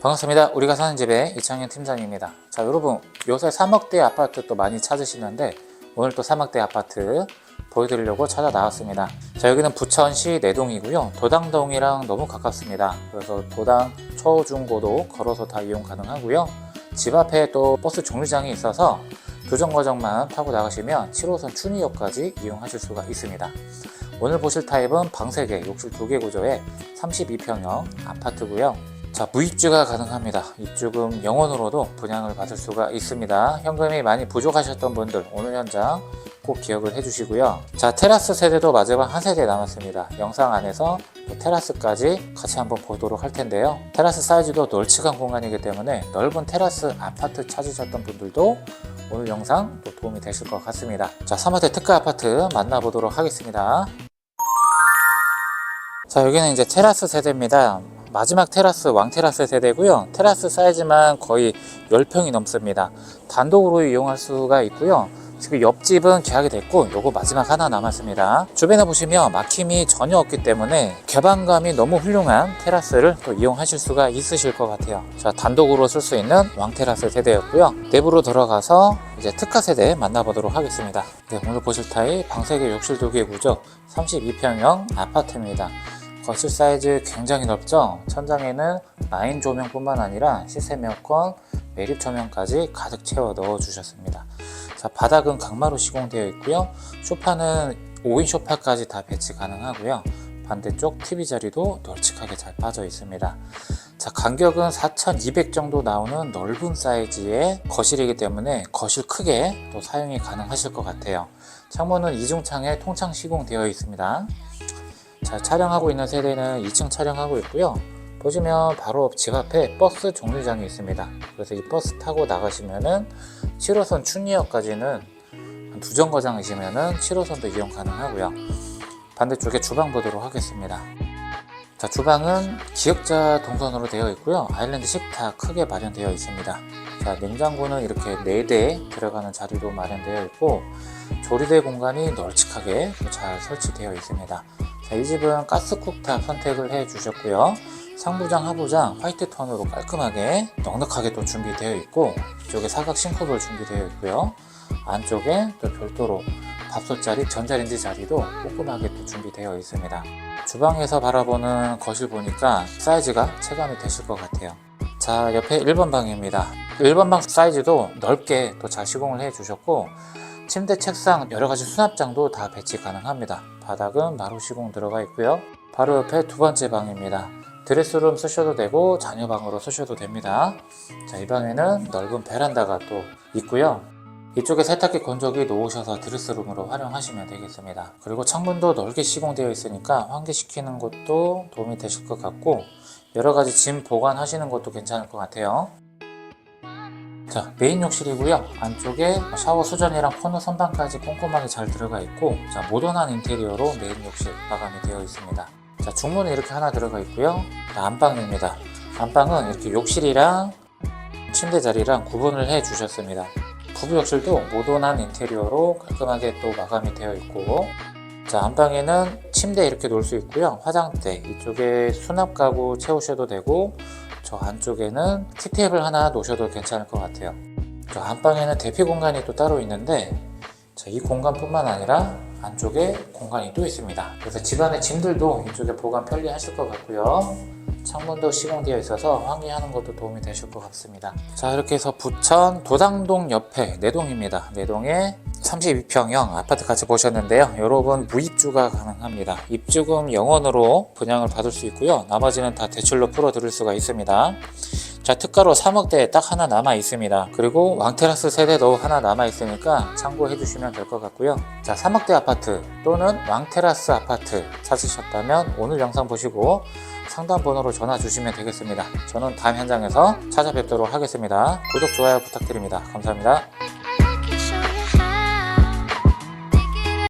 반갑습니다. 우리가 사는 집의 이창현 팀장입니다. 자, 여러분, 요새 3억대 아파트 또 많이 찾으시는데 오늘 또 3억대 아파트 보여드리려고 찾아 나왔습니다. 자, 여기는 부천시 내동이고요. 도당동이랑 너무 가깝습니다. 그래서 도당 초, 중, 고도 걸어서 다 이용 가능하고요. 집 앞에 또 버스 정류장이 있어서 교정과정만 타고 나가시면 7호선 춘희역까지 이용하실 수가 있습니다. 오늘 보실 타입은 방 3개, 욕실 2개 구조의 32평형 아파트고요. 자, 무입주가 가능합니다. 입주금 영원으로도 분양을 받을 수가 있습니다. 현금이 많이 부족하셨던 분들 오늘 현장 꼭 기억을 해주시고요. 자, 테라스 세대도 마지막 한 세대 남았습니다. 영상 안에서 또 테라스까지 같이 한번 보도록 할 텐데요. 테라스 사이즈도 널찍한 공간이기 때문에 넓은 테라스 아파트 찾으셨던 분들도 오늘 영상 또 도움이 되실 것 같습니다. 자, 3호대 특가 아파트 만나보도록 하겠습니다. 자, 여기는 이제 테라스 세대입니다. 마지막 테라스 왕테라스 세대고요. 테라스 사이즈만 거의 10평이 넘습니다. 단독으로 이용할 수가 있고요. 지금 옆집은 계약이 됐고 요거 마지막 하나 남았습니다. 주변에 보시면 막힘이 전혀 없기 때문에 개방감이 너무 훌륭한 테라스를 또 이용하실 수가 있으실 것 같아요. 자, 단독으로 쓸 수 있는 왕테라스 세대였고요. 내부로 들어가서 이제 특화 세대 만나보도록 하겠습니다. 네, 오늘 보실 타입 방 3개 욕실 2개 구조 32평형 아파트입니다. 거실 사이즈 굉장히 넓죠? 천장에는 라인 조명뿐만 아니라 시스템 에어컨, 매립 조명까지 가득 채워 넣어 주셨습니다. 자, 바닥은 강마루 시공되어 있고요. 소파는 5인 소파까지 다 배치 가능하고요. 반대쪽 TV 자리도 널찍하게 잘 빠져 있습니다. 자, 간격은 4,200 정도 나오는 넓은 사이즈의 거실이기 때문에 거실 크게 또 사용이 가능하실 것 같아요. 창문은 이중창에 통창 시공되어 있습니다. 자, 촬영하고 있는 세대는 2층 촬영하고 있고요. 보시면 바로 집 앞에 버스 정류장이 있습니다. 그래서 이 버스 타고 나가시면은 7호선 춘리역까지는 한두 정거장이시면은 7호선도 이용 가능하고요. 반대쪽에 주방 보도록 하겠습니다. 자, 주방은 기역자 동선으로 되어 있고요. 아일랜드 식탁 크게 마련되어 있습니다. 자, 냉장고는 이렇게 4대 들어가는 자리로 마련되어 있고 조리대 공간이 널찍하게 잘 설치되어 있습니다. 자, 이 집은 가스 쿡탑 선택을 해 주셨고요. 상부장, 하부장 화이트 톤으로 깔끔하게 넉넉하게 또 준비되어 있고 이쪽에 사각 싱크볼 준비되어 있고요. 안쪽에 또 별도로 밥솥 자리, 전자레인지 자리도 꼼꼼하게 또 준비되어 있습니다. 주방에서 바라보는 거실 보니까 사이즈가 체감이 되실 것 같아요. 자, 옆에 1번 방입니다. 1번 방 사이즈도 넓게 또 잘 시공을 해 주셨고 침대, 책상, 여러 가지 수납장도 다 배치 가능합니다. 바닥은 마루 시공 들어가 있고요. 바로 옆에 두 번째 방입니다. 드레스룸 쓰셔도 되고 자녀 방으로 쓰셔도 됩니다. 자, 이 방에는 넓은 베란다가 또 있고요. 이쪽에 세탁기 건조기 놓으셔서 드레스룸으로 활용하시면 되겠습니다. 그리고 창문도 넓게 시공되어 있으니까 환기시키는 것도 도움이 되실 것 같고 여러 가지 짐 보관하시는 것도 괜찮을 것 같아요. 자, 메인 욕실이고요. 안쪽에 샤워 수전이랑 코너 선반까지 꼼꼼하게 잘 들어가 있고, 자, 모던한 인테리어로 메인 욕실 마감이 되어 있습니다. 자, 중문은 이렇게 하나 들어가 있고요. 자, 안방입니다. 안방은 이렇게 욕실이랑 침대 자리랑 구분을 해 주셨습니다. 부부 욕실도 모던한 인테리어로 깔끔하게 또 마감이 되어 있고, 자, 안방에는 침대 이렇게 놓을 수 있고요. 화장대, 이쪽에 수납 가구 채우셔도 되고, 저 안쪽에는 티테이블 하나 놓으셔도 괜찮을 것 같아요. 저 안방에는 대피 공간이 또 따로 있는데 자, 이 공간뿐만 아니라 안쪽에 공간이 또 있습니다. 그래서 집안의 짐들도 이쪽에 보관 편리하실 것 같고요. 창문도 시공되어 있어서 환기하는 것도 도움이 되실 것 같습니다. 자 이렇게 해서 부천 도당동 옆에 내동입니다. 내동에 32평형 아파트 같이 보셨는데요. 여러분 무입주가 가능합니다. 입주금 영원으로 분양을 받을 수 있고요. 나머지는 다 대출로 풀어드릴 수가 있습니다. 자 특가로 3억대 딱 하나 남아 있습니다. 그리고 왕테라스 세대도 하나 남아 있으니까 참고해 주시면 될 것 같고요. 자 3억대 아파트 또는 왕테라스 아파트 찾으셨다면 오늘 영상 보시고 상담 번호로 전화 주시면 되겠습니다. 저는 다음 현장에서 찾아뵙도록 하겠습니다. 구독, 좋아요 부탁드립니다. 감사합니다.